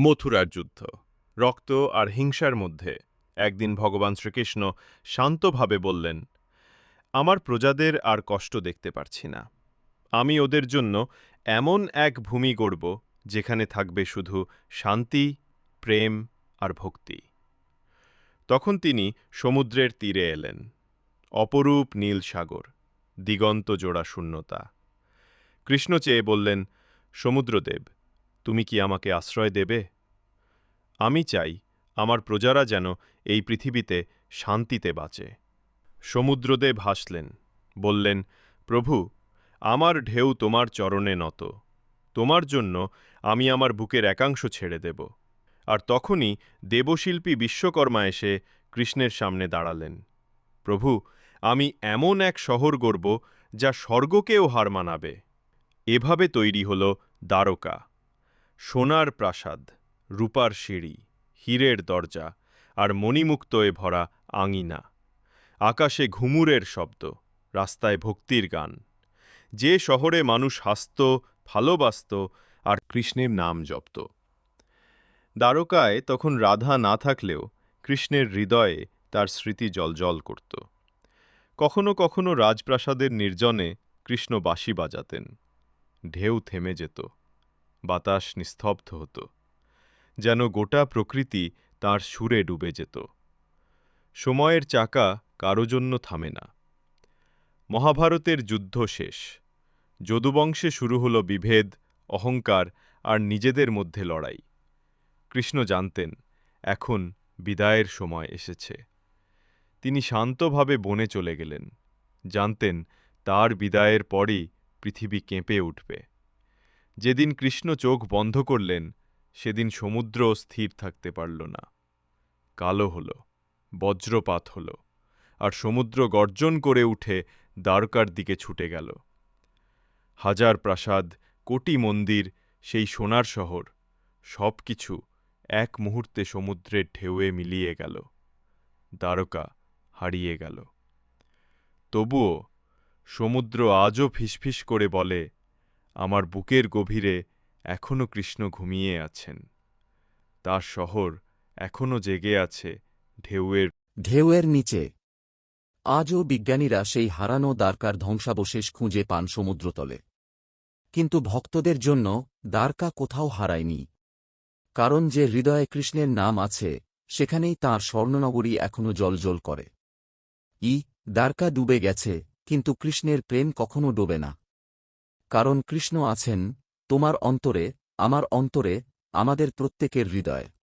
মথুরার যুদ্ধ, রক্ত আর হিংসার মধ্যে। একদিন ভগবান শ্রীকৃষ্ণ শান্তভাবে বললেন, আমার প্রজাদের আর কষ্ট দেখতে পারছি না। আমি ওদের জন্য এমন এক ভূমি গড়ব, যেখানে থাকবে শুধু শান্তি, প্রেম আর ভক্তি। তখন তিনি সমুদ্রের তীরে এলেন, অপরূপ নীল সাগর, দিগন্ত জোড়া শূন্যতা। কৃষ্ণ চেয়ে বললেন, সমুদ্রদেব তুমি কি আমাকে আশ্রয় দেবে? আমি চাই আমার প্রজারা যেন এই পৃথিবীতে শান্তিতে বাঁচে। সমুদ্রদেব হাসলেন, বললেন, প্রভু, আমার ঢেউ তোমার চরণে নত। তোমার জন্য আমি আমার বুকের একাংশ ছেড়ে দেব। আর তখনই দেবশিল্পী বিশ্বকর্মা এসে কৃষ্ণের সামনে দাঁড়ালেন। প্রভু, আমি এমন এক শহর গড়ব যা স্বর্গকেও হার মানাবে। এভাবে তৈরি হল দ্বারকা। সোনার প্রাসাদ, রূপার সিঁড়ি, হীরের দরজা আর মণিমুক্তয়ে ভরা আঙিনা। আকাশে ঘুমুরের শব্দ, রাস্তায় ভক্তির গান। যে শহরে মানুষ হাসত, ভালোবাসত আর কৃষ্ণের নাম জপত। দ্বারকায় তখন রাধা না থাকলেও কৃষ্ণের হৃদয়ে তার স্মৃতি জলজল করত। কখনো কখনো রাজপ্রাসাদের নির্জনে কৃষ্ণ বাঁশি বাজাতেন। ঢেউ থেমে যেত। বাতাস নিস্তব্ধ হতো, যেন গোটা প্রকৃতি তার সুরে ডুবে যেত। সময়ের চাকা কারও জন্য থামে না। মহাভারতের যুদ্ধ শেষ। যদুবংশে শুরু হল বিভেদ, অহংকার আর নিজেদের মধ্যে লড়াই। কৃষ্ণ জানতেন, এখন বিদায়ের সময় এসেছে। তিনি শান্তভাবে বনে চলে গেলেন। জানতেন, তার বিদায়ের পরই পৃথিবী কেঁপে উঠবে। যেদিন কৃষ্ণ চোখ বন্ধ করলেন, সেদিন সমুদ্র স্থির থাকতে পারল না। কালো হল, বজ্রপাত হল, আর সমুদ্র গর্জন করে উঠে দ্বারকার দিকে ছুটে গেল। হাজার প্রাসাদ, কোটি মন্দির, সেই সোনার শহর সব কিছু এক মুহূর্তে সমুদ্রের ঢেউয়ে মিলিয়ে গেল। দ্বারকা হারিয়ে গেল। তবুও সমুদ্র আজও ফিসফিস করে বলে আমার বুকের গভীরে এখনও কৃষ্ণ ঘুমিয়ে আছেন। তার শহর এখনও জেগে আছে ঢেউয়ের ঢেউয়ের নিচে। আজও বিজ্ঞানীরা সেই হারানো দ্বারকার ধ্বংসাবশেষ খুঁজে পান সমুদ্রতলে। কিন্তু ভক্তদের জন্য দ্বারকা কোথাও হারায়নি। কারণ যে হৃদয়ে কৃষ্ণের নাম আছে, সেখানেই তাঁর স্বর্ণনগরী এখনও জলজল করে। ই দ্বারকা ডুবে গেছে, কিন্তু কৃষ্ণের প্রেম কখনো ডোবে না। কারণ কৃষ্ণ আছেন তোমার অন্তরে আমার অন্তরে আমাদের প্রত্যেকের হৃদয়ে।